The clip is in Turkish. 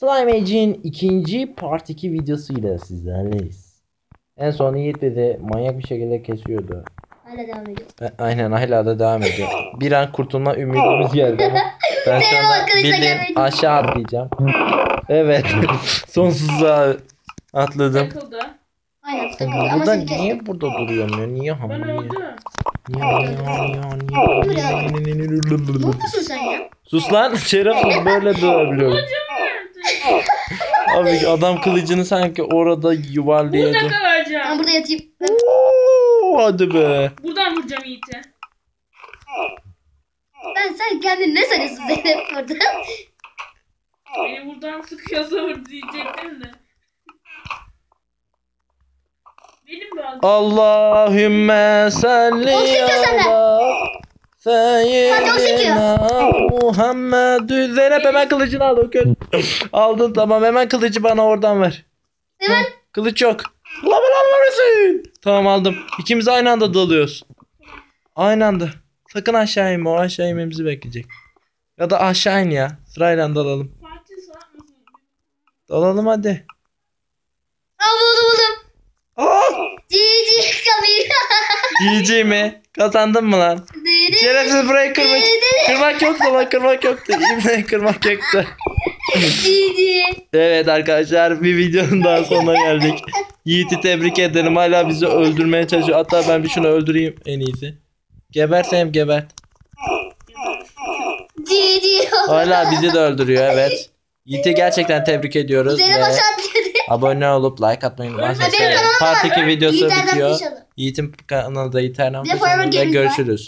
Slime Age'in ikinci part 2 videosuyla sizlerleyiz. En son Yiğit bizi manyak bir şekilde kesiyordu. Hala devam ediyor. E, Aynen hala da devam ediyor. Bir an kurtulma ümidimiz geldi ama ben şu Senin anda bildiğin aşağı atlayacağım. Evet. Sonsuzluğa atladım. Takıldı. Aynen takıldı ama Burada seni niye burada duruyorum ya? Niye Ben hamur niye? öldüm. Niye niye niye niye Ne niye yapıyorsun sen ya? Sus lan şerefsiz böyle durabiliyorum. Abi adam kılıcını sanki orada Burada yuvarlayacak. Ben kalacağım. burada yatayım. Ben- Oo, hadi be. Buradan vuracağım Yiğit'i. Ben sen kendini ne sanıyorsun Zeynep burada? Beni buradan sıkıyorsa vur diyecektim de. Benim biraz Allahümme salli O sıkıyor senden. ala Hadi o seyyidina Muhammedü Zeynep hemen kılıcını al o kötü. Aldın tamam hemen kılıcı bana oradan ver. Hemen Kılıç yok. Ulan lan neresin? Tamam aldım. İkimiz aynı anda dalıyoruz. Aynı anda. Sakın aşağı inme. O aşağı inmemizi bekleyecek. Ya da aşağı in ya. Sırayla dalalım. Dalalım hadi. Aa buldum buldum. Aa! Cici kamera. GG mi? Kazandın mı lan? Şerefsiz burayı kırmak. Kırmak yoktu lan kırmak yoktu. İbne kırmak yoktu. Evet arkadaşlar bir videonun daha sonuna geldik. Yiğit'i tebrik ederim. Hala bizi öldürmeye çalışıyor. Hatta ben bir şunu öldüreyim en iyisi. Gebersem gebert. Hala bizi de öldürüyor evet. Yiğit'i gerçekten tebrik ediyoruz. Ve abone olup like atmayı kanalıma Part bak. 2 videosu bitiyor. Kuşalı. Yiğit'in kanalı da Yiğit Erdem Bir de Kuşalı Forever ve Gaming var. görüşürüz.